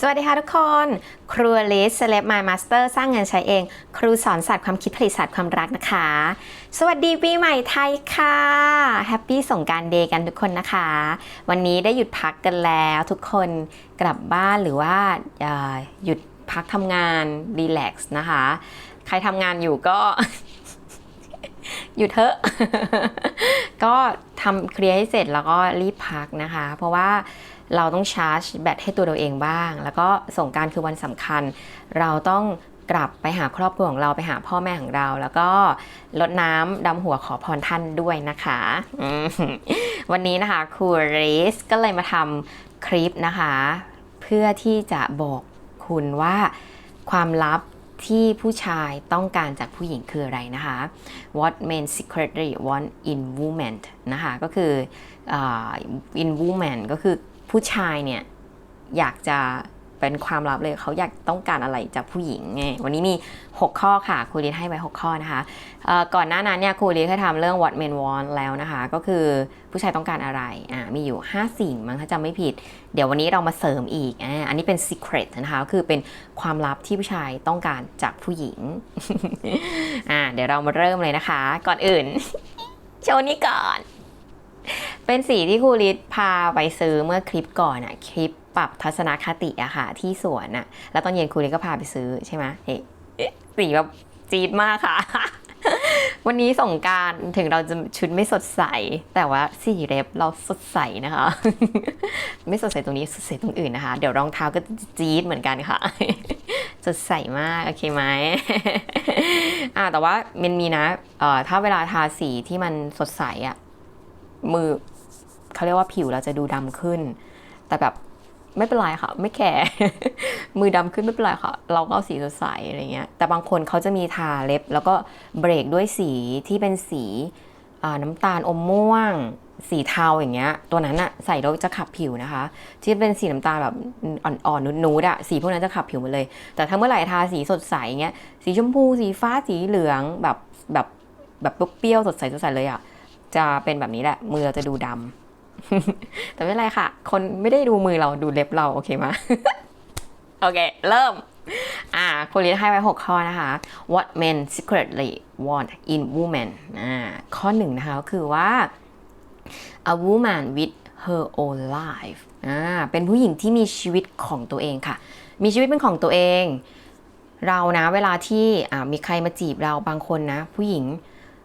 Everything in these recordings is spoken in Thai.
สวัสดีค่ะทุกคน ครัวลิสเซเลบมายมาสเตอร์สร้างเงินใช้เอง ครูสอนศาสตร์ความคิดผลิตศาสตร์ความรักนะคะ สวัสดีปีใหม่ไทยค่ะแฮปปี้สงการเดย์กันทุกคนนะคะ วันนี้ได้หยุดพักกันแล้วทุกคนกลับบ้านหรือว่าหยุดพักทำงานรีแลกซ์นะคะ ใครทำงานอยู่ก็หยุดเถอะ ก็ทำเคลียร์ให้เสร็จแล้วก็รีบพักนะคะ เพราะว่า เราต้องชาร์จแบตให้ตัวเราเองบ้าง แล้วก็ส่งกรารคือวันสำคัญ เราต้องกลับไปหาครอบครัวของเราไปหาพ่อแม่ของเรา แล้วก็ลดน้ำดำหัวขอพรท่านด้วยนะคะ วันนี้นะคะครูเรสก็เลยมาทำคลิปนะคะ เพื่อที่จะบอกคุณว่าความลับที่ผู้ชายต้องการจากผู้หญิงคืออะไรนะคะ what men secretly want in women นะคะ ก็คืออ in woman ก็คือ ผู้ชายเนี่ยอยากจะเป็นความลับเลยเขาอยากต้องการอะไรจากผู้หญิงไงวันนี้มี 6 ข้อค่ะครูเรียนให้ไว้ 6 ข้อนะคะก่อนหน้านั้นเนี่ยครูเรียนเคยทำเรื่อง what men want แล้วนะคะ ก็คือผู้ชายต้องการอะไรอ่ามีอยู่ 5 สิ่งมั้งถ้าจำไม่ผิด เดี๋ยววันนี้เรามาเสริมอีกอ่าอันนี้เป็น secret นะคะก็คือเป็นความลับที่ผู้ชายต้องการจากผู้หญิงอ่าเดี๋ยวเรามาเริ่มเลยนะคะ ก่อนอื่น โชว์นี้ก่อน เป็นสีที่ครูริดพาไปซื้อเมื่อคลิปก่อนอะคลิปปรับทัศนคติอะค่ะที่สวนอะแล้วตอนเย็นครูริดก็พาไปซื้อใช่ไหมเอ๊ะสีแบบจี๊ดมากค่ะ วันนี้ส่งการถึงเราจะชุดไม่สดใส แต่ว่าสีเล็บเราสดใสนะคะ ไม่สดใสตรงนี้สดใสตรงอื่นนะคะ เดี๋ยวรองเท้าก็จี๊ดเหมือนกันค่ะสดใสมาก โอเคไหมอ่าแต่ว่ามันมีนะเอ่อถ้าเวลาทาสีที่มันสดใสอะ มือเขาเรียกว่าผิวเราจะดูดำขึ้น แต่แบบไม่เป็นไรค่ะ ไม่แคร์มือดำขึ้นไม่เป็นไรค่ะ เราก็เอาสีสดใสอะไรเงี้ย แต่บางคนเขาจะมีทาเล็บ แล้วก็เบรกด้วยสีที่เป็นสีน้ำตาลอมม่วง สีเทาอย่างเงี้ย ตัวนั้นอะใส่แล้วจะขับผิวนะคะ ที่เป็นสีน้ำตาลแบบอ่อนๆนูดๆอะสีพวกนั้นจะขับผิวหมดเลย แต่ถ้าเมื่อไหร่ทาสีสดใสเงี้ยสีชมพูสีฟ้าสีเหลืองแบบแบบแบบเปรี้ยวสดใสสดใสเลยอะ จะเป็นแบบนี้แหละ มือเราจะดูดำแต่ไม่เป็นไรค่ะ คนไม่ได้ดูมือเราดูเล็บเราโอเคไหมโอเค เริ่ม อ่าคุณเรียนให้ไว้ 6 ข้อนะคะ what men secretly want in women อ่าข้อหนึ่งนะคะก็คือว่า a woman with her own life อ่าเป็นผู้หญิงที่มีชีวิตของตัวเองค่ะ มีชีวิตเป็นของตัวเอง เรานะ เวลาที่มีใครมาจีบเราบางคนนะ ผู้หญิง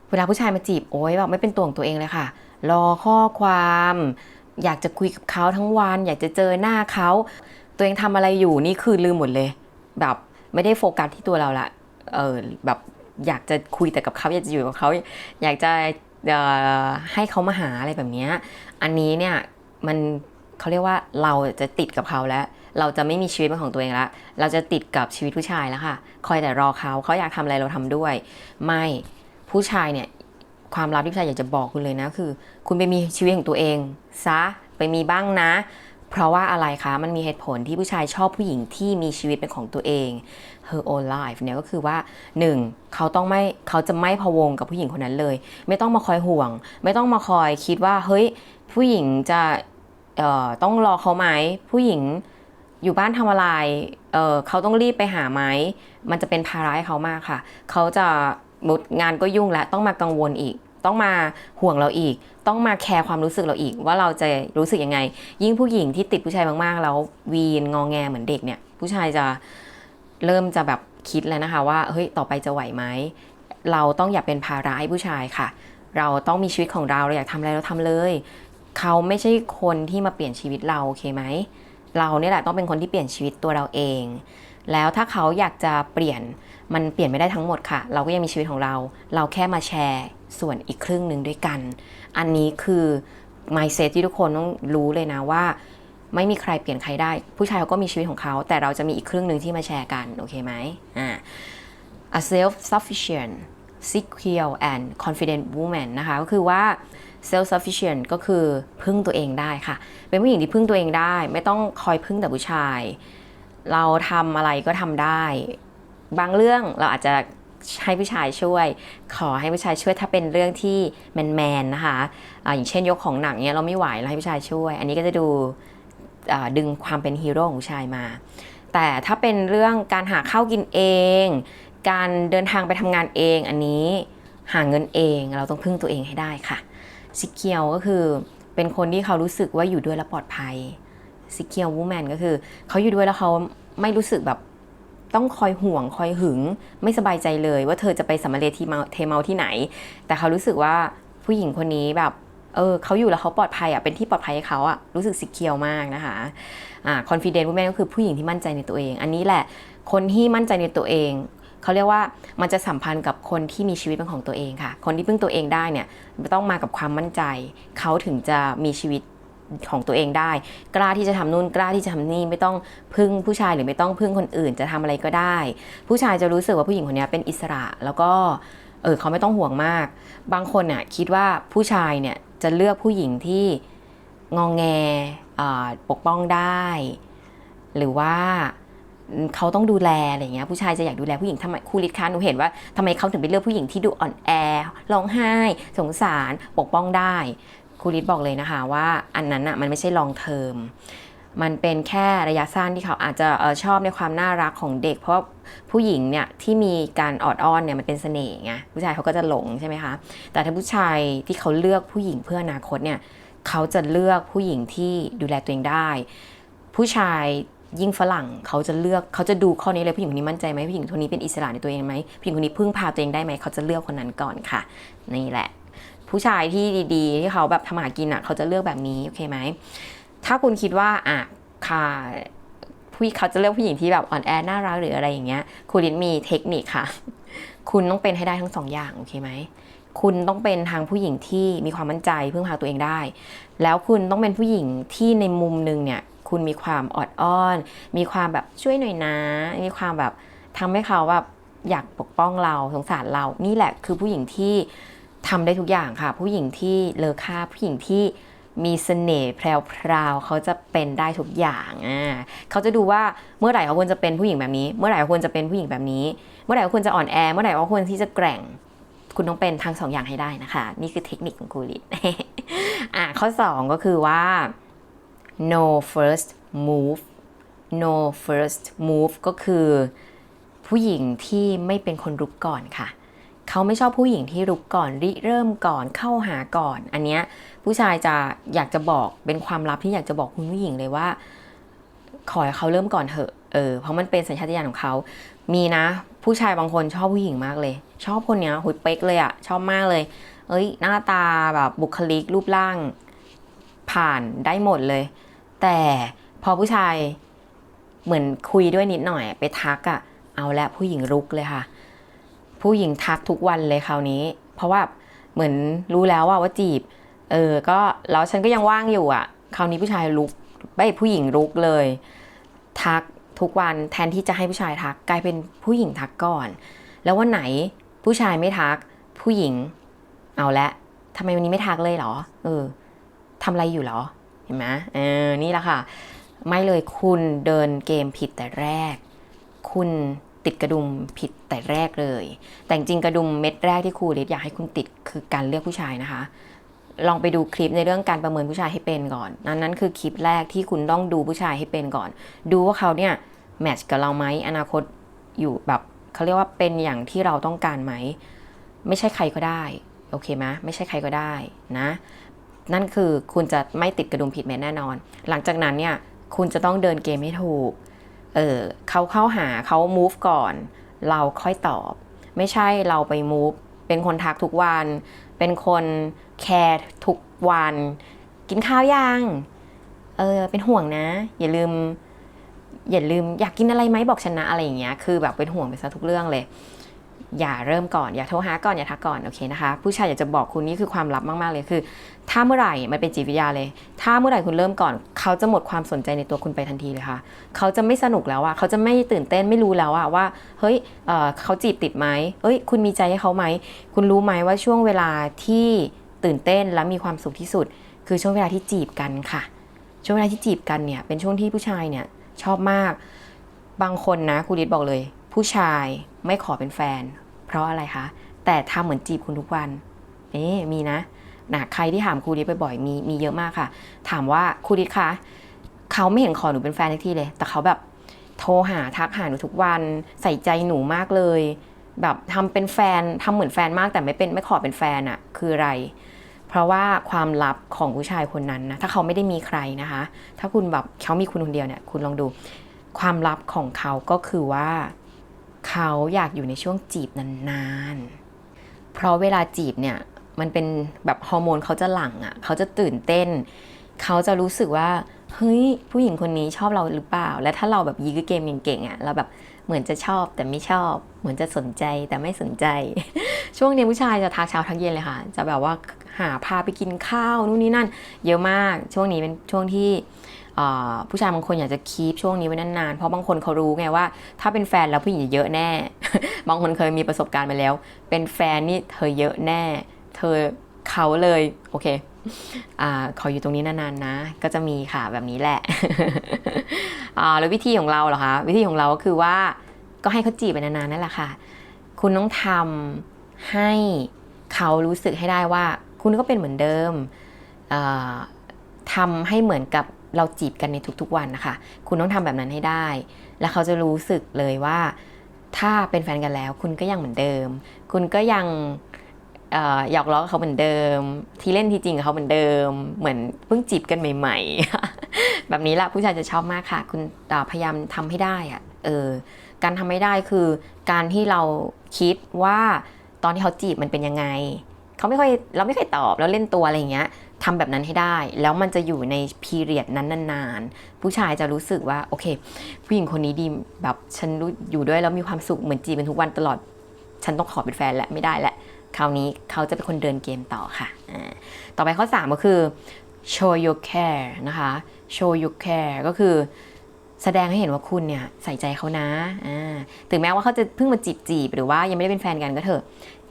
เวลาผู้ชายมาจีบโอ้ยแบบไม่เป็นตัวของตัวเองเลยค่ะ รอข้อความ อยากจะคุยกับเขาทั้งวัน อยากจะเจอหน้าเขา ตัวเองทำอะไรอยู่นี่คือลืมหมดเลย แบบไม่ได้โฟกัสที่ตัวเราละเออแบบอยากจะคุยแต่กับเขาอยากจะอยู่กับเขาอยากจะเอ่อให้เขามาหาอะไรแบบนี้อันนี้เนี่ยมันเขาเรียกว่าเราจะติดกับเขาแล้ว เราจะไม่มีชีวิตเป็นของตัวเองแล้ว เราจะติดกับชีวิตผู้ชายแล้วค่ะ คอยแต่รอเขาเขาอยากทำอะไรเราทำด้วย ไม่ ผู้ชายเนี่ยความลับที่ผู้ชายอยากจะบอกคุณเลยนะคือ คุณไปมีชีวิตของตัวเองซะไปมีบ้างนะ เพราะว่าอะไรคะมันมีเหตุผลที่ผู้ชายชอบผู้หญิงที่มีชีวิตเป็นของตัวเอง her own life เนี่ยก็คือว่า 1. เขาต้องไม่เขาจะไม่พะวงกับผู้หญิงคนนั้นเลย ไม่ต้องมาคอยห่วง ไม่ต้องมาคอยคิดว่าเฮ้ยผู้หญิงจะเอ่อต้องรอเขาไหมผู้หญิงอยู่บ้านทำอะไรเออเขาต้องรีบไปหาไหมมันจะเป็นภาระให้เขามากค่ะ เขาจะ มุดงานก็ยุ่งแล้วต้องมากังวลอีก ต้องมาห่วงเราอีก ต้องมาแคร์ความรู้สึกเราอีก ว่าเราจะรู้สึกยังไง ยิ่งผู้หญิงที่ติดผู้ชายมากๆ แล้ววีนงองแงเหมือนเด็กเนี่ย ผู้ชายจะเริ่มจะแบบคิดแล้วนะคะว่าเฮ้ยต่อไปจะไหวไหมเราต้องอย่าเป็นภาระให้ผู้ชายค่ะ เราต้องมีชีวิตของเราเราอยากทำอะไรเราทำเลย เขาไม่ใช่คนที่มาเปลี่ยนชีวิตเราโอเคไหมเราเนี่ยแหละต้องเป็นคนที่เปลี่ยนชีวิตตัวเราเอง แล้วถ้าเขาอยากจะเปลี่ยน มันเปลี่ยนไม่ได้ทั้งหมดค่ะ เราก็ยังมีชีวิตของเรา เราแค่มาแชร์ส่วนอีกครึ่งหนึ่งด้วยกัน อันนี้คือ mindset ที่ทุกคนต้องรู้เลยนะว่า ไม่มีใครเปลี่ยนใครได้ ผู้ชายเขาก็มีชีวิตของเขา แต่เราจะมีอีกครึ่งหนึ่งที่มาแชร์กัน โอเคไหมอ่า a self sufficient secure and confident woman นะคะ ก็คือว่า self sufficient ก็คือพึ่งตัวเองได้ค่ะ เป็นผู้หญิงที่พึ่งตัวเองได้ ไม่ต้องคอยพึ่งแต่ผู้ชาย เราทำอะไรก็ทำได้ บางเรื่องเราอาจจะให้ผู้ชายช่วย ขอให้ผู้ชายช่วยถ้าเป็นเรื่องที่แมนๆนะคะอาอย่างเช่นยกของหนักเนี้ยเราไม่ไหวเราให้ผู้ชายช่วย อันนี้ก็จะดูดึงความเป็นฮีโร่ของผู้ชายมา แต่ถ้าเป็นเรื่องการหาข้าวกินเอง การเดินทางไปทำงานเอง อันนี้หาเงินเองเราต้องพึ่งตัวเองให้ได้ค่ะซิเคียวก็คือเป็นคนที่เขารู้สึกว่าอยู่ด้วยแล้วปลอดภัยซิเคียววูแมนก็คือเขาอยู่ด้วยแล้วเขาไม่รู้สึกแบบ ต้องคอยห่วงคอยหึง ไม่สบายใจเลยว่าเธอจะไปสัมมาเลทีเมาเทเมาที่ไหน แต่เขารู้สึกว่าผู้หญิงคนนี้แบบเออเขาอยู่แล้วเขาปลอดภัยอะเป็นที่ปลอดภัยให้เขาอะรู้สึกสิเคียวมากนะคะอ่าคอนฟิเดนต์วูแมนก็คือผู้หญิงที่มั่นใจในตัวเอง อันนี้แหละคนที่มั่นใจในตัวเองเขาเรียกว่ามันจะสัมพันธ์กับคนที่มีชีวิตเป็นของตัวเองค่ะ คนที่พึ่งตัวเองได้เนี่ยต้องมากับความมั่นใจ เขาถึงจะมีชีวิต ของตัวเองได้ กล้าที่จะทำนู่นกล้าที่จะทำนี่ไม่ต้องพึ่งผู้ชายหรือไม่ต้องพึ่งคนอื่นจะทำอะไรก็ได้ ผู้ชายจะรู้สึกว่าผู้หญิงคนนี้เป็นอิสระแล้วก็เออเขาไม่ต้องห่วงมาก บางคนน่ะคิดว่าผู้ชายเนี่ยจะเลือกผู้หญิงที่งองแง่ปกป้องได้ หรือว่าเขาต้องดูแลอะไรเงี้ยผู้ชายจะอยากดูแลผู้หญิงทำไมครูลิศคะหนูเห็นว่าทำไมเขาถึงไปเลือกผู้หญิงที่ดูอ่อนแอร้องไห้ สงสารปกป้องได้ ครูลิศบอกเลยนะคะว่าอันนั้นอะมันไม่ใช่ลองเทอมมันเป็นแค่ระยะสั้นที่เขาอาจจะออชอบในความน่ารักของเด็ก เพราะผู้หญิงเนี่ยที่มีการออดอ้อนเนี่ยมันเป็นเสน่ห์ไงผู้ชายเขาก็จะหลงใช่ไหมคะแต่ถ้าผู้ชายที่เขาเลือกผู้หญิงเพื่ออนาคตเนี่ยเขาจะเลือกผู้หญิงที่ดูแลตัวเองได้ ผู้ชายยิ่งฝรั่งเขาจะเลือกเขาจะดูข้อนี้เลยผู้หญิงคนนี้มั่นใจไหมผู้หญิงคนนี้เป็นอิสระในตัวเองไหมผู้หญิงคนนี้พึ่งพาตัวเองได้ไหมเขาจะเลือกคนนั้นก่อนค่ะนี่แหละ ผู้ชายที่ดีๆ ที่เขาแบบทำมหากินอะเขาจะเลือกแบบนี้โอเคไหมถ้าคุณคิดว่าอะค่ะผู้เขาจะเลือกผู้หญิงที่แบบอ่อนแอน่ารักหรืออะไรอย่างเงี้ยคุณลินมีเทคนิคค่ะ คุณต้องเป็นให้ได้ทั้งสองอย่างโอเคไหมคุณต้องเป็นทางผู้หญิงที่มีความมั่นใจพึ่งพาตัวเองได้ แล้วคุณต้องเป็นผู้หญิงที่ในมุมหนึงเนี่ยคุณมีความอดอ้อน มีความแบบช่วยหน่อยนะ มีความแบบทำให้เขาแบบอยากปกป้องเราสงสารเรา นี่แหละคือผู้หญิงที่ ทำได้ทุกอย่างค่ะ ผู้หญิงที่เลอค่าผู้หญิงที่มีเสน่ห์แพรวๆเขาจะเป็นได้ทุกอย่างอ่าเขาจะดูว่าเมื่อไหร่เขาควรจะเป็นผู้หญิงแบบนี้ เมื่อไหร่เขาควรจะเป็นผู้หญิงแบบนี้ เมื่อไหร่เขาควรจะอ่อนแอ เมื่อไหร่เขาควรที่จะแกร่ง คุณต้องเป็นทั้งสองอย่างให้ได้นะคะ นี่คือเทคนิคของกูลิตอะข้อ 2 ก็คือว่า no first move no first move ก็คือผู้หญิงที่ไม่เป็นคนรุกก่อนค่ะ เขาไม่ชอบผู้หญิงที่รุกก่อนริเริ่มก่อนเข้าหาก่อน อันเนี้ยผู้ชายจะอยากจะบอกเป็นความลับที่อยากจะบอกคุณผู้หญิงเลยว่า ขอให้เขาเริ่มก่อนเถอะเออเพราะมันเป็นสัญชาตญาณของเขา มีนะ ผู้ชายบางคนชอบผู้หญิงมากเลย ชอบคนเนี้ยหุยเป๊กเลยอะชอบมากเลย เอ้ย หน้าตาแบบบุคลิกรูปร่าง ผ่านได้หมดเลย แต่พอผู้ชายเหมือนคุยด้วยนิดหน่อยไปทักอะ่ะเอาละผู้หญิงรุกเลยค่ะ ผู้หญิงทักทุกวันเลยคราวนี้ เพราะว่าเหมือนรู้แล้วว่าว่าจีบ เออ ก็แล้วฉันก็ยังว่างอยู่อะ่ะ คราวนี้ผู้ชายรุกไม่ผู้หญิงรุกเลย ทักทุกวันแทนที่จะให้ผู้ชายทักกลายเป็นผู้หญิงทักก่อน แล้ววันไหนผู้ชายไม่ทัก ผู้หญิง เอาละทำไมวันนี้ไม่ทักเลยเหรอ เออทำอะไรอยู่เหรอ เห็นไหมเออ นี่แหละค่ะ ไม่เลยคุณเดินเกมผิดแต่แรก คุณ ติดกระดุมผิดแต่แรกเลย แต่จริงกระดุมเม็ดแรกที่ครูลิศอยากให้คุณติดคือการเลือกผู้ชายนะคะ ลองไปดูคลิปในเรื่องการประเมินผู้ชายให้เป็นก่อน นั้นนั้นคือคลิปแรกที่คุณต้องดูผู้ชายให้เป็นก่อน ดูว่าเขาเนี่ยแมทช์กับเราไหมอนาคตอยู่แบบเขาเรียกว่าเป็นอย่างที่เราต้องการไหม ไม่ใช่ใครก็ได้โอเคไหมไม่ใช่ใครก็ได้นะ นั่นคือคุณจะไม่ติดกระดุมผิดเม็ดแน่นอน หลังจากนั้นเนี่ยคุณจะต้องเดินเกมให้ถูก เออเขาเข้าหาเขา move ก่อน เราค่อยตอบ ไม่ใช่เราไป move เป็นคนทักทุกวัน เป็นคนแคร์ทุกวัน กินข้าวยังเออเป็นห่วงนะ อย่าลืม อย่าลืมอยากกินอะไรไหมบอกฉันนะอะไรอย่างเงี้ยคือแบบเป็นห่วงไปซะทุกเรื่องเลย อย่าเริ่มก่อน อย่าโทรหาก่อน อย่าทักก่อนโอเคนะคะ ผู้ชายอยากจะบอกคุณนี่คือความลับมาก ๆ เลยคือ ถ้าเมื่อไหร่มันเป็นจิตวิทยาเลย ถ้าเมื่อไหร่คุณเริ่มก่อน เขาจะหมดความสนใจในตัวคุณไปทันทีเลยค่ะ เขาจะไม่สนุกแล้วอะเขาจะไม่ตื่นเต้นไม่รู้แล้วอะว่าเฮ้ยเเขาจีบติดไหมเอ้ย คุณมีใจให้เขาไหมคุณรู้ไหมว่าช่วงเวลาที่ตื่นเต้นและมีความสุขที่สุด คือช่วงเวลาที่จีบกันค่ะ ช่วงเวลาที่จีบกันเนี่ยเป็นช่วงที่ผู้ชายเนี่ยชอบมากบางคนนะครูฤทธิ์บอกเลย ผู้ชายไม่ขอเป็นแฟน เพราะอะไรคะ แต่ทำเหมือนจีบคุณทุกวันเอ๊มีนะนะใครที่ถามครูฤทธิ์บ่อยๆมีมีเยอะมากค่ะ ถามว่าครูฤทธิ์คะเขาไม่เห็นขอหนูเป็นแฟนทักทีเลย แต่เขาแบบโทรหาทักหาหนูทุกวัน ใส่ใจหนูมากเลย แบบทำเป็นแฟนทำเหมือนแฟนมากแต่ไม่เป็นไม่ขอเป็นแฟนอะคืออะไร เพราะว่าความลับของผู้ชายคนนั้นนะถ้าเขาไม่ได้มีใครนะคะ ถ้าคุณแบบเขามีคุณคนเดียวเนี่ยคุณลองดู ความลับของเขาก็คือว่า เขาอยากอยู่ในช่วงจีบนานๆ เพราะเวลาจีบเนี่ยมันเป็นแบบฮอร์โมนเขาจะหลั่งอะ่ะเขาจะตื่นเต้น เขาจะรู้สึกว่าเฮ้ยผู้หญิงคนนี้ชอบเราหรือเปล่า และถ้าเราแบบยื้อเกมเก่งๆอะ่ะเราแบบเหมือนจะชอบแต่ไม่ชอบ เหมือนจะสนใจแต่ไม่สนใจ ช่วงนี้ผู้ชายจะทักเช้าทักเย็นเลยค่ะ จะแบบว่าหาพาไปกินข้าวนู่นนี่นั่น เยอะมากช่วงนี้เป็นช่วงที่ ผู้ชายบางคนอยากจะคีปช่วงนี้ไว้นานๆ เพราะบางคนเขารู้ไงว่า ถ้าเป็นแฟนแล้วผู้หญิงจะเยอะแน่ บางคนเคยมีประสบการณ์มาแล้ว เป็นแฟนนี่เธอเยอะแน่ เธอเขาเลยโอเคอ่าขออยู่ตรงนี้นานๆนะ ก็จะมีค่ะแบบนี้แหละอ่าแล้ววิธีของเราเหรอคะ วิธีของเราก็คือว่าก็ให้เขาจีบไปนานๆนั่นแหละค่ะ คุณต้องทำให้เขารู้สึกให้ได้ว่า คุณก็เป็นเหมือนเดิมทำให้เหมือนกับ เราจีบกันในทุกๆวันนะคะ คุณต้องทำแบบนั้นให้ได้ แล้วเขาจะรู้สึกเลยว่า ถ้าเป็นแฟนกันแล้ว คุณก็ยังเหมือนเดิม คุณก็ยังหยอกล้อเขาเหมือนเดิม ที่เล่นที่จริงเขาเหมือนเดิม เหมือนเพิ่งจีบกันใหม่ ๆ แบบนี้ละผู้ชายจะชอบมากค่ะ คุณพยายามทำให้ได้อะเออการทำไม่ได้คือการที่เราคิดว่าตอนที่เขาจีบมันเป็นยังไง เขาไม่ค่อยเราไม่เคยตอบแล้วเล่นตัวอะไรอย่างเงี้ย ทำแบบนั้นให้ได้ แล้วมันจะอยู่ในพีเรียดนั้นนานๆ ผู้ชายจะรู้สึกว่าโอเค ผู้หญิงคนนี้ดีแบบฉันรู้อยู่ด้วยแล้วมีความสุขเหมือนจีบเป็นทุกวันตลอด ฉันต้องขอเป็นแฟนและไม่ได้แหละคราวนี้เขาจะเป็นคนเดินเกมต่อค่ะต่อไปข้อ 3 ก็คือ show your care นะคะ show your care ก็คือแสดงให้เห็นว่าคุณเนี่ยใส่ใจเขานะถึงแม้ว่าเขาจะเพิ่งมาจีบจีบหรือว่ายังไม่ได้เป็นแฟนกันก็เถอะ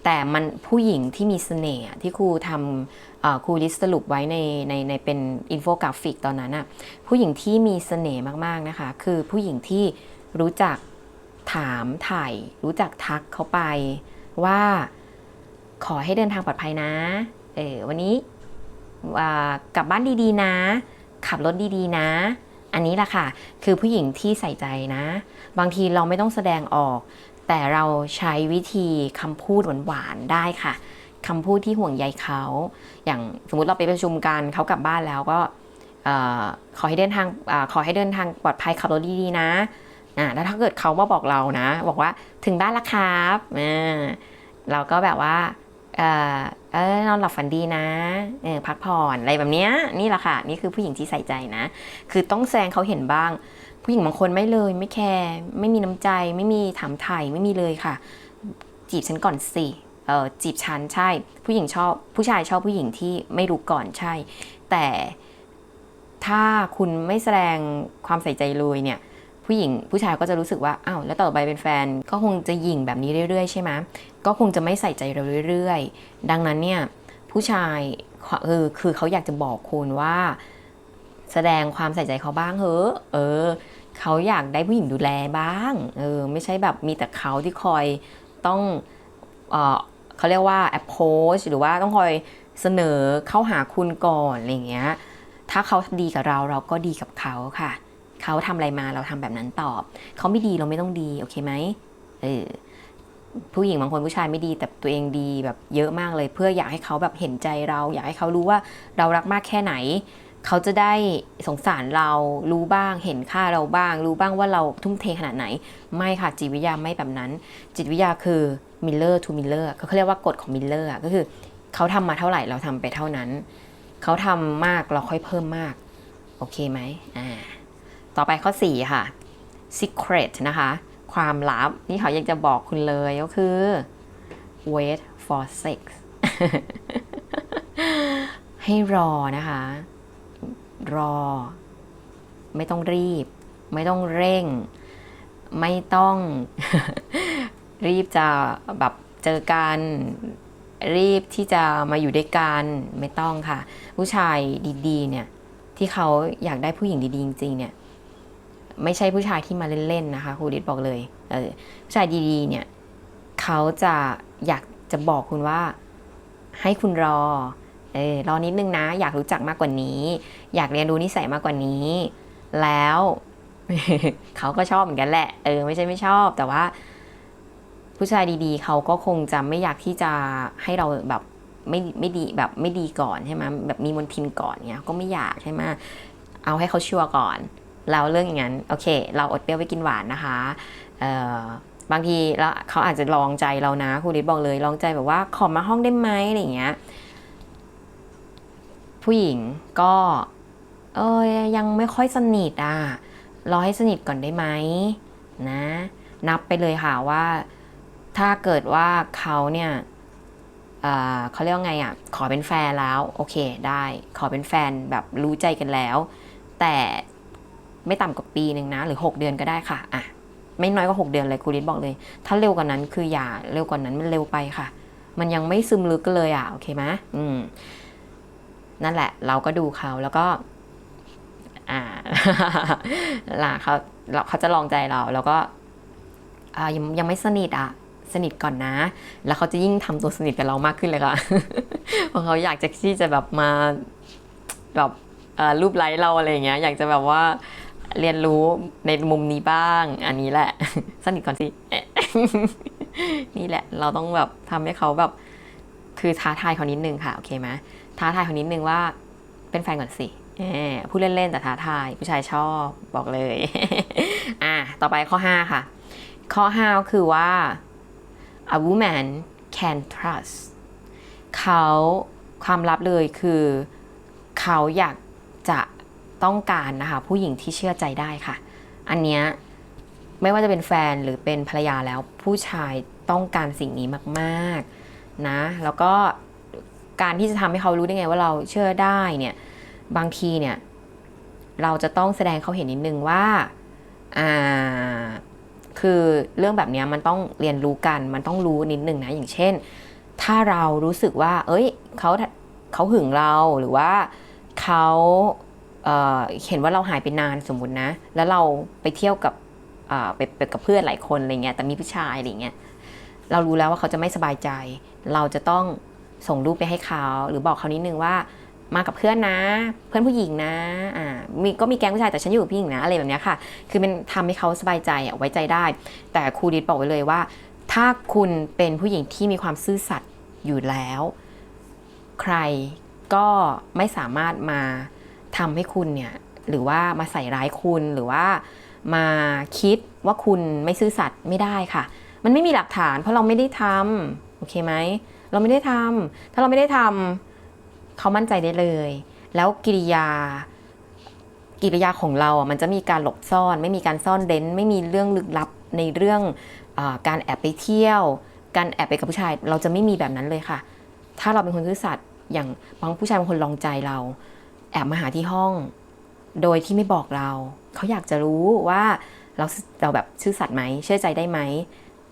แต่มันผู้หญิงที่มีเสน่ห์ที่ครูทำ ครูลิสสรุปไว้ในในในเป็นอินโฟกราฟิกตอนนั้นอะผู้หญิงที่มีเสน่ห์มากๆนะคะ คือผู้หญิงที่รู้จักถามถ่ายรู้จักทักเขาไปว่าขอให้เดินทางปลอดภัยนะ เออวันนี้อ่ากลับบ้านดีๆนะ ขับรถดีๆนะ อันนี้แหละค่ะ คือผู้หญิงที่ใส่ใจนะ บางทีเราไม่ต้องแสดงออก แต่เราใช้วิธีคำพูดหวานๆได้ค่ะ คำพูดที่ห่วงใยเขา อย่างสมมติเราไปประชุมกันเขากลับบ้านแล้วก็ขอให้เดินทางอขอให้เดินทางปลอดภัยขับรถดีๆนะอ่าแล้วถ้าเกิดเขามาบอกเรานะ บอกว่าถึงบ้านแล้วครับอ่าเราก็แบบว่าเออเออนอนหลับฝันดีนะเออพักผ่อนอะไรแบบเนี้ยนี่แหละค่ะ นี่คือผู้หญิงที่ใส่ใจนะ คือต้องแซงเขาเห็นบ้าง ผู้หญิงบางคนไม่เลย ไม่แคร์ไม่มีน้ำใจ ไม่มีถามไถ่ไม่มีเลยค่ะ จีบฉันก่อนสิ จีบฉันใช่ ผู้หญิงชอบผู้ชายชอบผู้หญิงที่ไม่รู้ก่อนใช่ แต่ถ้าคุณไม่แสดงความใส่ใจเลยเนี่ยผู้หญิงผู้ชายก็จะรู้สึกว่าอ้าวแล้วต่อไปเป็นแฟนก็คงจะหยิ่งแบบนี้เรื่อยๆใช่ไหมก็คงจะไม่ใส่ใจเราเรื่อยๆ ดังนั้นเนี่ยผู้ชายคือคือเขาอยากจะบอกคุณว่า แสดงความใส่ใจเขาบ้างเถอะเออเขาอยากได้ผู้หญิงดูแลบ้างเออไม่ใช่แบบมีแต่เขาที่คอยต้องเออ เขาเรียกว่า approach หรือว่าต้องคอยเสนอเข้าหาคุณก่อนอะไรอย่างเงี้ย ถ้าเขาดีกับเราเราก็ดีกับเขาค่ะ เขาทำอะไรมาเราทำแบบนั้นตอบ เขาไม่ดีเราไม่ต้องดี โอเคไหมเออผู้หญิงบางคนผู้ชายไม่ดีแต่ตัวเองดีแบบเยอะมากเลย เพื่ออยากให้เขาแบบเห็นใจเรา อยากให้เขารู้ว่าเรารักมากแค่ไหน เขาจะได้สงสารเรารู้บ้าง เห็นค่าเราบ้าง รู้บ้างว่าเราทุ่มเทขนาดไหน ไม่ค่ะจิตวิทยาไม่แบบนั้น จิตวิทยาคือ Miller to Miller เขาเรียกว่ากฎของ Miller อะก็คือเขาทำมาเท่าไหร่เราทำไปเท่านั้น เขาทำมากเราค่อยเพิ่มมาก โอเคไหมอ่าต่อไปข้อ 4 ค่ะ secret นะคะ ความลับ นี่เขาอยากจะบอกคุณเลยก็คือ wait for sex ให้รอนะคะ รอ ไม่ต้องรีบ ไม่ต้องเร่ง ไม่ต้อง รีบจะแบบเจอกันรีบที่จะมาอยู่ด้วยกันไม่ต้องค่ะ ผู้ชายดีๆ เนี่ยที่เขาอยากได้ผู้หญิงดีๆจริงๆเนี่ยไม่ใช่ผู้ชายที่มาเล่นๆนะคะครูดิษบอกเลยเออผู้ชายดีๆเนี่ยเขาจะอยากจะบอกคุณว่าให้คุณรอเออรอนิดนึงนะ อยากรู้จักมากกว่านี้ อยากเรียนรู้นิสัยมากกว่านี้ แล้วเขาก็ชอบเหมือนกันแหละ เออ ไม่ใช่ไม่ชอบแต่ว่า ผู้ชายดีๆ เขาก็คงจะไม่อยากที่จะให้เราแบบไม่ไม่ดีแบบไม่ดีก่อนใช่ไหมแบบมีมนทินก่อนเนี้ยก็ไม่อยากใช่ไหมเอาให้เขาชัวร์ก่อนแล้วเรื่องอย่างนั้นโอเค เราอดเปรี้ยวไปกินหวานนะคะเอ่อบางทีแล้วเขาอาจจะลองใจเรานะครูฤทธิ์บอกเลยลองใจแบบว่าขอมาห้องได้ไหมอะไรอย่างเงี้ยผู้หญิงก็เอ้ยยังไม่ค่อยสนิทอะรอให้สนิทก่อนได้ไหมนะ นับไปเลยค่ะว่า ถ้าเกิดว่าเขาเนี่ยเเขาเรียกว่าไงอะ ขอเป็นแฟนแล้ว โอเคได้ ขอเป็นแฟนแบบรู้ใจกันแล้ว แต่ไม่ต่ำกว่าปีหนึ่งนะ หรือ 6 เดือนก็ได้ค่ะอะไม่น้อยกว่า6เดือนเลยครูฤทธิ์บอกเลย ถ้าเร็วกว่านั้นคืออย่าเร็วกว่านั้นมันเร็วไปค่ะ มันยังไม่ซึมลึกกันเลยอะโอเคไหมอืมนั่นแหละ เราก็ดูเขาแล้วก็ อ่าล่ะเขาเราเขาจะลองใจเราแล้วก็อ่ายังยังไม่สนิทอะ สนิทก่อนนะ แล้วเขาจะยิ่งทำตัวสนิทกับเรามากขึ้นเลยค่ะเพราะเขาอยากจะที่จะแบบมาแบบรูปไล้เราอะไรอย่างเงี้ยอยากจะแบบว่าเรียนรู้ในมุมนี้บ้าง อันนี้แหละ สนิทก่อนสิ นี่แหละ เราต้องแบบทำให้เขาแบบ คือท้าทายเขานิดนึงค่ะ โอเคไหมท้าทายเขานิดนึงว่า เป็นแฟนก่อนสิเออพูดเล่นๆแต่ท้าทายผู้ชายชอบบอกเลย อะต่อไปข้อ 5 ค่ะ ข้อ5ก็คือว่า a woman can trust เขาความลับเลยคือเขาอยากจะต้องการนะคะผู้หญิงที่เชื่อใจได้ค่ะ อันเนี้ยไม่ว่าจะเป็นแฟนหรือเป็นภรรยาแล้วผู้ชายต้องการสิ่งนี้มากๆนะแล้วก็การที่จะทำให้เขารู้ได้ไงว่าเราเชื่อได้เนี่ยบางทีเนี่ยเราจะต้องแสดงเขาเห็นนิดนึงว่าอ่า คือเรื่องแบบนี้มันต้องเรียนรู้กัน มันต้องรู้นิดนึงนะ อย่างเช่น ถ้าเรารู้สึกว่า เอ้ยเขาเขาหึงเราหรือว่าเขาเเห็นว่าเราหายไปนานสมมุตินะ แล้วเราไปเที่ยวกับไปไปกับเพื่อนหลายคนอะไรเงี้ยแต่มีผู้ชายอะไรเงี้ยเรารู้แล้วว่าเขาจะไม่สบายใจ เราจะต้องส่งรูปไปให้เขาหรือบอกเขานิดนึงว่า มากับเพื่อนนะ เพื่อนผู้หญิงนะอ่ามีก็มีแก๊งผู้ชายแต่ฉันอยู่กับผู้หญิงนะอะไรแบบนี้ค่ะ คือมันทำให้เขาสบายใจอะไว้ใจได้ แต่ครูดิษบอกไว้เลยว่า ถ้าคุณเป็นผู้หญิงที่มีความซื่อสัตย์อยู่แล้ว ใครก็ไม่สามารถมาทำให้คุณเนี่ยหรือว่ามาใส่ร้ายคุณหรือว่ามาคิดว่าคุณไม่ซื่อสัตย์ไม่ได้ค่ะ มันไม่มีหลักฐานเพราะเราไม่ได้ทำโอเคไหมเราไม่ได้ทำถ้าเราไม่ได้ทำ เขามั่นใจได้เลย แล้วกิริยา กิริยาของเราอะมันจะมีการหลบซ่อน ไม่มีการซ่อนเร้น ไม่มีเรื่องลึกลับในเรื่องอการแอบไปเที่ยว การแอบไปกับผู้ชาย เราจะไม่มีแบบนั้นเลยค่ะ ถ้าเราเป็นคนซื่อสัตย์อย่างบางผู้ชายบางคนลองใจเรา แอบมาหาที่ห้อง โดยที่ไม่บอกเรา เขาอยากจะรู้ว่าเราเราแบบซื่อสัตย์ไหมเชื่อใจได้ไหม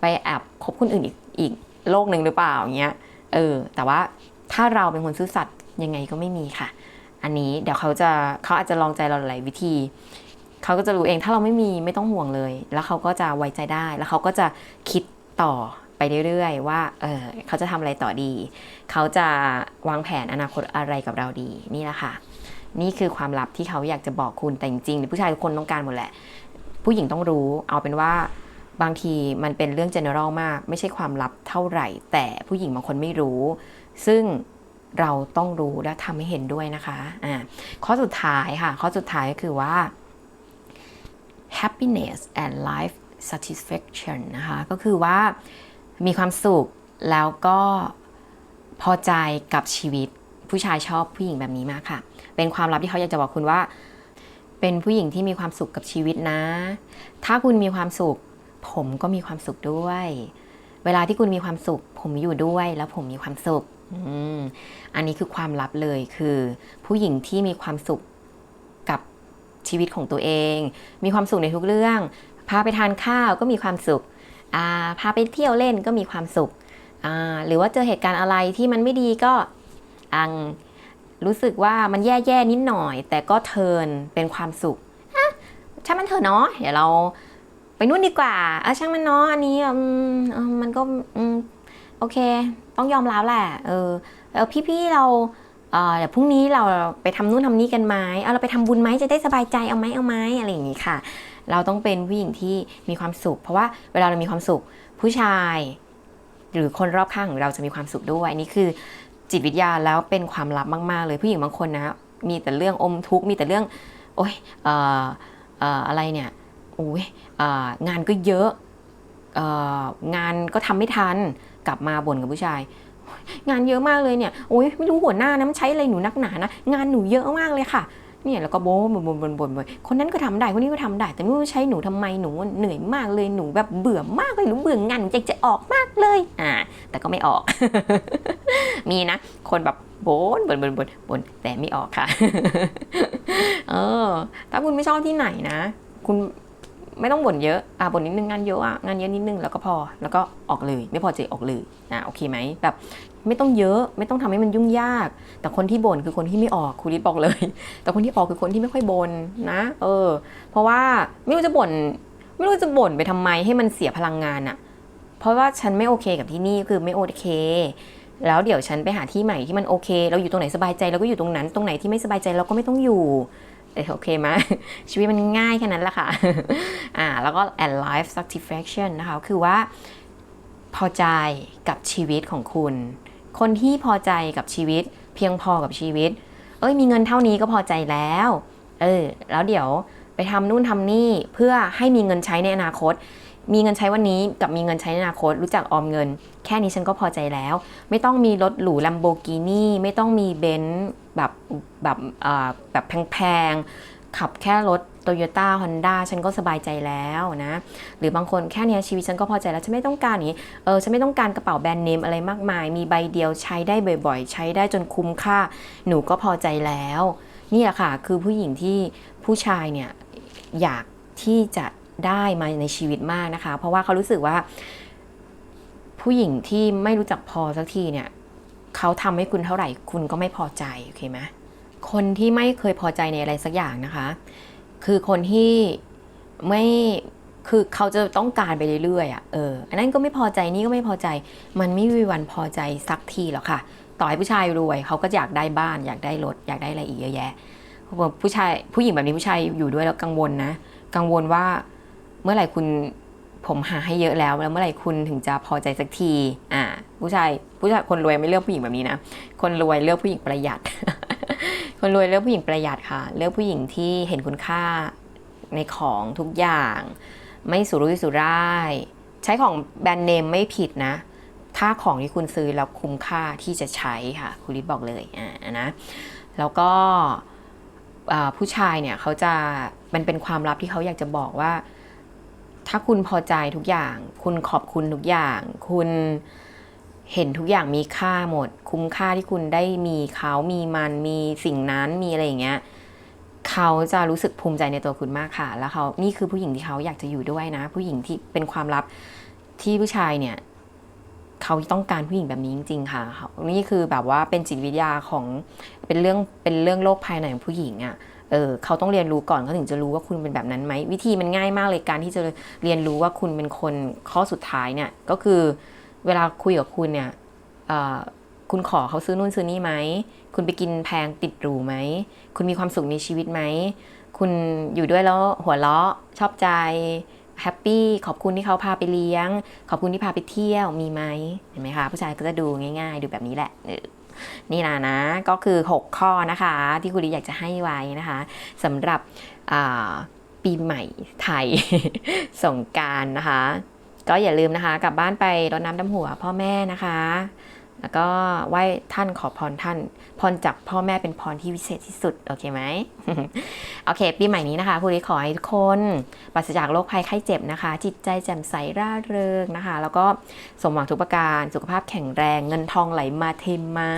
ไปแอบคบคนอื่นอีกอีกโลกหนึ่งหรือเปล่าอย่างเงี้ยเออแต่ว่าถ้าเราเป็นคนซื่อสัตย์ ยังไงก็ไม่มีค่ะ อันนี้เดี๋ยวเขาจะเขาอาจจะลองใจเราหลายวิธี เขาก็จะรู้เองถ้าเราไม่มีไม่ต้องห่วงเลย แล้วเขาก็จะไว้ใจได้ แล้วเขาก็จะคิดต่อไปเรื่อยๆ ว่าเออเขาจะทำอะไรต่อดี เขาจะวางแผนอนาคตอะไรกับเราดีนี่แหละค่ะ นี่คือความลับที่เขาอยากจะบอกคุณแต่จริงๆผู้ชายทุกคนต้องการหมดแหละ ผู้หญิงต้องรู้เอาเป็นว่าบางทีมันเป็นเรื่อง general มาก ไม่ใช่ความลับเท่าไหร่ แต่ผู้หญิงบางคนไม่รู้ ซึ่ง เราต้องรู้และทำให้เห็นด้วยนะคะอ่าข้อสุดท้ายค่ะ ข้อสุดท้ายก็คือว่า happiness and life satisfaction นะคะ ก็คือว่ามีความสุขแล้วก็พอใจกับชีวิตผู้ชายชอบผู้หญิงแบบนี้มากค่ะ เป็นความลับที่เขาอยากจะบอกคุณว่า เป็นผู้หญิงที่มีความสุขกับชีวิตนะ ถ้าคุณมีความสุข ผมก็มีความสุขด้วย เวลาที่คุณมีความสุข ผมอยู่ด้วยแล้วผมมีความสุข อันนี้คือความลับเลยคือ ผู้หญิงที่มีความสุขกับชีวิตของตัวเอง มีความสุขในทุกเรื่อง พาไปทานข้าวก็มีความสุขพาไปเที่ยวเล่นก็มีความสุข หรือว่าเจอเหตุการณ์อะไรที่มันไม่ดีก็อังรู้สึกว่ามันแย่ๆนิดหน่อย แต่ก็เทินเป็นความสุขช่างมันเถอะเนาะเดี๋ยวเราไปนู่นดีกว่าเออช่างมันเนาะอันนี้มันก็ อืมโอเค ต้องยอมรับแหละ เออเออพี่ๆเราเดี๋ยวพรุ่งนี้เราไปทำนู่นทำนี่กันไหมเอาเราไปทำบุญไหมจะได้สบายใจเอาไหมเอาไหมอะไรอย่างนี้ค่ะ เราต้องเป็นผู้หญิงที่มีความสุข เพราะว่าเวลาเรามีความสุข ผู้ชาย หรือคนรอบข้างของเราจะมีความสุขด้วยนี่คือจิตวิทยาแล้วเป็นความลับมาก ๆ เลยผู้หญิงบางคนนะ มีแต่เรื่องอมทุกข์มีแต่เรื่อง โอ๊ยเอ่อเอ่ออะไรเนี่ยโอ้ยเอ่องานก็เยอะเอ่องานก็ทำไม่ทัน กลับมาบ่นกับผู้ชาย งานเยอะมากเลยเนี่ยโอ้ยไม่รู้หัวหน้านะมันใช้อะไรหนูนักหนานะงานหนูเยอะมากเลยค่ะเนี่ยแล้วก็โบ้บ่นบ่นบ่นบ่นบ่นคนนั้นก็ทำได้คนนี้ก็ทำได้ แต่ไม่รู้ใช้หนูทำไมหนูเหนื่อยมากเลยหนูแบบเบื่อมากเลยหนูเบื่องานใจจะออกมากเลยอ่าแต่ก็ไม่ออก มีนะ คนแบบบนบ่นบ่นบ่นบ่นแต่ไม่ออกค่ะ เออ ถ้าคุณไม่ชอบที่ไหนนะ คุณ ไม่ต้องบ่นเยอะอะบ่นนิดนึงงานเยอะอะงานเยอะนิดนึงแล้วก็พอแล้วก็ออกเลยไม่พอใจออกเลยอะโอเคไหมแบบไม่ต้องเยอะไม่ต้องทำให้มันยุ่งยาก แต่คนที่บ่นคือคนที่ไม่ออกครูริศบอกเลย แต่คนที่ออกคือคนที่ไม่ค่อยบ่นนะ เออ เพราะว่าไม่รู้จะบ่นไม่รู้จะบ่นไปทำไมให้มันเสียพลังงานอะเพราะว่าฉันไม่โอเคกับที่นี่คือไม่โอเค แล้วเดี๋ยวฉันไปหาที่ใหม่ที่มันโอเค เราอยู่ตรงไหนสบายใจเราก็อยู่ตรงนั้น ตรงไหนที่ไม่สบายใจเราก็ไม่ต้องอยู่ โอเคไหมชีวิตมันง่ายแค่นั้นแหละค่ะอ่าแล้วก็ and life satisfaction นะคะคือว่าพอใจกับชีวิตของคุณ คนที่พอใจกับชีวิต เพียงพอกับชีวิต เอ้ยมีเงินเท่านี้ก็พอใจแล้วเออแล้วเดี๋ยวไปทำนู่นทำนี่เพื่อให้มีเงินใช้ในอนาคต มีเงินใช้วันนี้กับมีเงินใช้ในอนาคต รู้จักออมเงิน แค่นี้ฉันก็พอใจแล้ว ไม่ต้องมีรถหรูลัมโบกินี่ไม่ต้องมีเบนซ์แบบแบบแบบแพงๆ ขับแค่รถโตโยต้าฮอนด้าฉันก็สบายใจแล้วนะ หรือบางคนแค่นี้ชีวิตฉันก็พอใจแล้ว ฉันไม่ต้องการอย่างนี้เออฉันไม่ต้องการกระเป๋าแบรนด์เนมอะไรมากมาย มีใบเดียวใช้ได้บ่อยๆ ใช้ได้จนคุ้มค่า หนูก็พอใจแล้ว นี่แหละค่ะ คือผู้หญิงที่ผู้ชายเนี่ยอยากที่จะ ได้มาในชีวิตมากนะคะ เพราะว่าเขารู้สึกว่า ผู้หญิงที่ไม่รู้จักพอสักทีเนี่ยเขาทำให้คุณเท่าไหร่คุณก็ไม่พอใจโอเคไหมคนที่ไม่เคยพอใจในอะไรสักอย่างนะคะ คือคนที่ไม่คือเขาจะต้องการไปเรื่อยๆอะเอออันนั้นก็ไม่พอใจนี่ก็ไม่พอใจ มันไม่มีวันพอใจสักทีหรอกค่ะ ต่อให้ผู้ชายรวยเขาก็อยากได้บ้านอยากได้รถอยากได้อะไรอีกเยอะแยะเพราะว่าผู้ชายผู้หญิงแบบนี้ผู้ชายอยู่ด้วยแล้วกังวลนะ กังวลว่า เมื่อไหร่คุณผมหาให้เยอะแล้ว แล้วเมื่อไหร่คุณถึงจะพอใจสักที อ่า ผู้ชายผู้ชายคนรวยไม่เลือกผู้หญิงแบบนี้นะ คนรวยเลือกผู้หญิงประหยัด คนรวยเลือกผู้หญิงประหยัดค่ะ เลือกผู้หญิงที่เห็นคุณค่าในของทุกอย่าง ไม่สุรุ่ยสุร่าย ใช้ของแบรนด์เนมไม่ผิดนะ ถ้าของที่คุณซื้อแล้วคุ้มค่าที่จะใช้ค่ะ คุณลิศบอกเลย อ่านะ แล้วก็ผู้ชายเนี่ยเขาจะมันเป็นความลับที่เขาอยากจะบอกว่า ถ้าคุณพอใจทุกอย่าง คุณขอบคุณทุกอย่าง คุณเห็นทุกอย่างมีค่าหมด คุ้มค่าที่คุณได้มีเขามีมัน มีสิ่งนั้น มีอะไรอย่างเงี้ย เขาจะรู้สึกภูมิใจในตัวคุณมากค่ะ แล้วเขานี่คือผู้หญิงที่เขาอยากจะอยู่ด้วยนะ ผู้หญิงที่เป็นความลับที่ผู้ชายเนี่ย เขาต้องการผู้หญิงแบบนี้จริง ๆ ค่ะ นี่คือแบบว่าเป็นจิตวิทยาของเป็นเรื่องเป็นเรื่องโลกภายในของผู้หญิงอะ่ะ เออเขาต้องเรียนรู้ก่อนเขาถึงจะรู้ว่าคุณเป็นแบบนั้นไหมวิธีมันง่ายมากเลยการที่จะเรียนรู้ว่าคุณเป็นคนข้อสุดท้ายเนี่ยก็คือเวลาคุยกับคุณเนี่ยคุณขอเขาซื้อนู่นซื้อนี่ไหมคุณไปกินแพงติดหรูไหมคุณมีความสุขในชีวิตไหมคุณอยู่ด้วยแล้วหัวเราะชอบใจแฮปปี้ขอบคุณที่เขาพาไปเลี้ยง ขอบคุณที่พาไปเที่ยวมีไหมเห็นไหมคะผู้ชายก็จะดูง่าย ๆ ดูแบบนี้แหละ นี่นะนะ ก็คือ 6 ข้อนะคะ ที่คุณลิอยากจะให้ไว้นะคะสำหรับปีใหม่ไทยสงการนะคะ ก็อย่าลืมนะคะ กลับบ้านไปรดน้ำดำหัวพ่อแม่นะคะ แล้วก็ไหว้ท่านขอพรท่าน พรจากพ่อแม่เป็นพรที่วิเศษที่สุด โอเคไหมโอเค ปีใหม่นี้นะคะคุณลิขอให้ทุกคนปราศจากโรคภัยไข้เจ็บนะคะ จิตใจแจ่มใสร่าเริงนะคะ แล้วก็สมหวังทุกประการสุขภาพแข็งแรงเงินทองไหลมาเทมา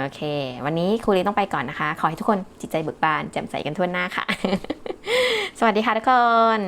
โอเค วันนี้ครูลีต้องไปก่อนนะคะ ขอให้ทุกคนจิตใจเบิกบานแจ่มใสกันทั่วหน้าค่ะ สวัสดีค่ะทุกคน